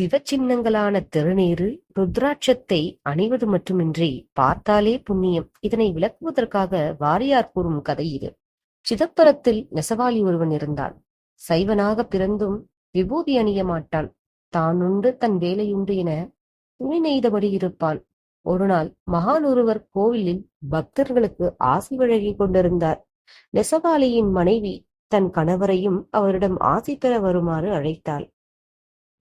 சிவச்சின்னங்களான திருநீறு ருத்ராட்சத்தை அணிவது மட்டுமின்றி பார்த்தாலே புண்ணியம். இதனை விளக்குவதற்காக வாரியார் கூறும் கதை இது. சிதப்பரத்தில் நெசவாளி ஒருவன் இருந்தான். சைவனாக பிறந்தும் விபூதி அணிய மாட்டான். தான் உண்டு தன் வேலையுண்டு என துணி நெய்தபடி இருப்பான். ஒருநாள் மகான் ஒருவர் கோவிலில் பக்தர்களுக்கு ஆசி வழங்கிக் கொண்டிருந்தார். நெசவாளியின் மனைவி தன் கணவரையும் அவரிடம் ஆசி பெற வருமாறு அழைத்தாள்.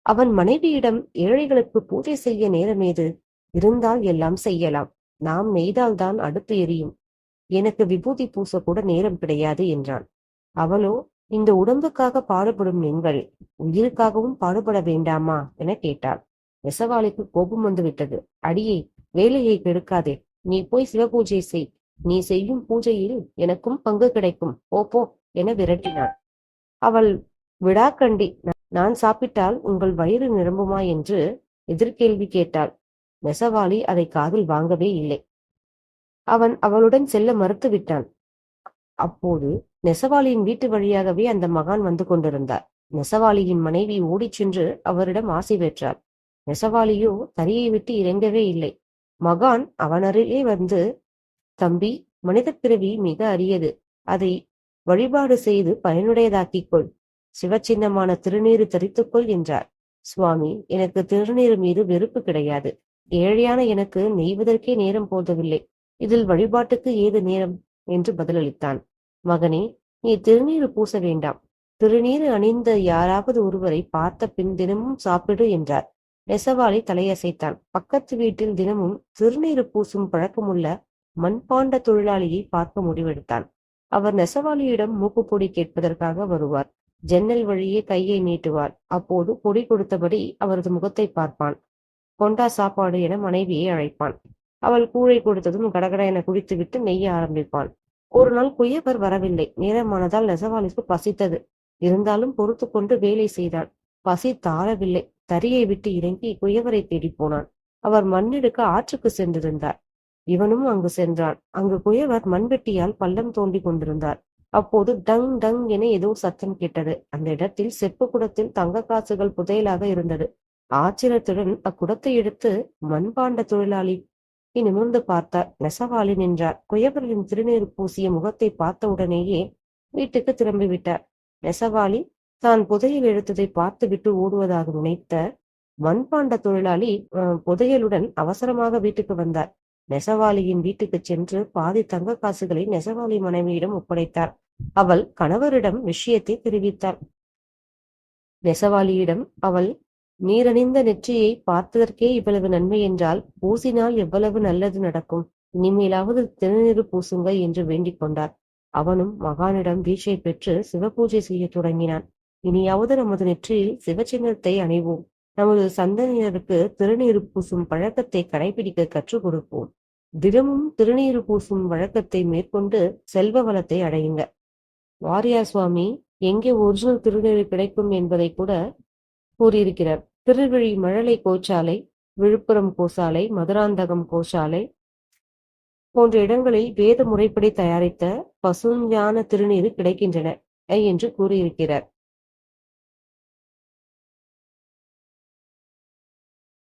அவன் மனைவியிடம் ஏழைகளுக்கு பூஜை செய்ய நேரமேது இருந்தால் எல்லாம் செய்யலாம். நாம் நெய்தால்தான் அடுத்து எரியும். எனக்கு விபூதி பூச கூட நேரம் கிடையாது என்றான். அவளோ இந்த உடம்புக்காக பாடுபடும் நீங்கள் உயிருக்காகவும் பாடுபட வேண்டாமா என கேட்டாள். நெசவாளிக்கு கோபம் வந்து விட்டது அடியே வேலையை கெடுக்காதே. நீ போய் சிவபூஜை செய். நீ செய்யும் பூஜையில் எனக்கும் பங்கு கிடைக்கும். போ போ என விரட்டினாள். அவள் விடாக்கண்டி நான் சாப்பிட்டால் உங்கள் வயிறு நிரம்புமா என்று எதிர்கேள்வி கேட்டாள். நெசவாளி அதை காதில் வாங்கவே இல்லை. அவன் அவளுடன் செல்ல மறுத்து விட்டான். அப்போது நெசவாளியின் வீட்டு வழியாகவே அந்த மகான் வந்து கொண்டிருந்தார். நெசவாளியின் மனைவி ஓடிச் சென்று அவரிடம் ஆசை பெற்றாள் நெசவாளியோ தறியை விட்டு இறங்கவே இல்லை. மகான் அவனருகே வந்து தம்பி மனித பிறவி மிக அரியது. அதை வழிபாடு செய்து பயனுடையதாக்கிக் கொள். சிவச்சின்னமான திருநீறு தரித்துக்கொள் என்றார். சுவாமி எனக்கு திருநீறு மீது வெறுப்பு கிடையாது. ஏழையான எனக்கு நெய்வதற்கே நேரம் போதவில்லை. இதில் வழிபாட்டுக்கு ஏது நேரம் என்று பதிலளித்தான். மகனே நீ திருநீறு பூச வேண்டாம். திருநீறு அணிந்த யாராவது ஒருவரை பார்த்த பின் தினமும் சாப்பிடு என்றார். நெசவாளி தலையசைத்தான். பக்கத்து வீட்டில் தினமும் திருநீறு பூசும் பழக்கமுள்ள மண்பாண்ட தொழிலாளியை பார்க்க முடிவெடுத்தான். அவர் நெசவாளியிடம் மூக்குப்பொடி கேட்பதற்காக வருவார். ஜன்னல் வழியே கையை நீட்டுவார் அப்போது பொடி கொடுத்தபடி அவரது முகத்தை பார்ப்பான். கொண்டா சாப்பாடு என மனைவியை அழைப்பான். அவள் கூழை கொடுத்ததும் கடகட என குடித்துவிட்டு நெய்ய ஆரம்பிப்பான் ஒரு நாள் குயவர் வரவில்லை. நேரமானதால் நெசவாளிக்கு பசித்தது. இருந்தாலும் பொறுத்து கொண்டு வேலை செய்தான் பசி தாழவில்லை தரியை விட்டு இறங்கி குயவரை தேடி போனான். அவர் மண்ணெடுக்க ஆற்றுக்கு சென்றிருந்தார். இவனும் அங்கு சென்றான். அங்கு குயவர் மண்வெட்டியால் பள்ளம் தோண்டி கொண்டிருந்தார். அப்போது டங் டங் என ஏதோ சத்தம் கேட்டது. அந்த இடத்தில் செப்பு குடத்தில் தங்க காசுகள் புதையலாக இருந்தது. ஆச்சரியத்துடன் அக்குடத்தை எடுத்து மண்பாண்ட தொழிலாளி நிமிர்ந்து பார்த்தார். நெசவாளி நின்றார். குயவரின் திருநீர் பூசிய முகத்தை பார்த்த உடனேயே வீட்டுக்கு திரும்பி விட்டார். நெசவாளி தான் புதையல் எடுத்ததை பார்த்து விட்டு ஓடுவதாக நினைத்த மண்பாண்ட தொழிலாளி புதையலுடன் அவசரமாக வீட்டுக்கு வந்தார். நெசவாளியின் வீட்டுக்கு சென்று பாதி தங்க காசுகளை நெசவாளி மனைவியிடம் ஒப்படைத்தார். அவள் கணவரிடம் விஷயத்தை தெரிவித்தாள். நெசவாளியிடம் அவள் நீரணிந்த நெற்றியை பார்த்ததற்கே இவ்வளவு நன்மை என்றால் பூசினால் எவ்வளவு நல்லது நடக்கும்? இனிமேலாவது திருநீறு பூசுங்க என்று வேண்டிக் கொண்டார். அவனும் மகானிடம் வீச்சை பெற்று சிவபூஜை செய்ய தொடங்கினான். இனியாவது நமது நெற்றியில் சிவச்சின்னத்தை அணிவோம். நமது சந்தனியருக்கு திருநீறு பூசும் பழக்கத்தை கடைபிடிக்க கற்றுக் கொடுப்போம். தினமும் திருநீறு பூசும் வழக்கத்தை மேற்கொண்டு செல்வ வளத்தை அடையுங்க. வாரியார் சுவாமி எங்கே ஒரிஜினல் திருநெறி கிடைக்கும் என்பதை கூட கூறியிருக்கிறார். திருவழி மழலை கோச்சாலை விழுப்புரம் கோசாலை மதுராந்தகம் கோசாலை போன்ற இடங்களில் வேத முறைப்படி தயாரித்த பசுஞான திருநீர் கிடைக்கின்றன என்று கூறியிருக்கிறார்.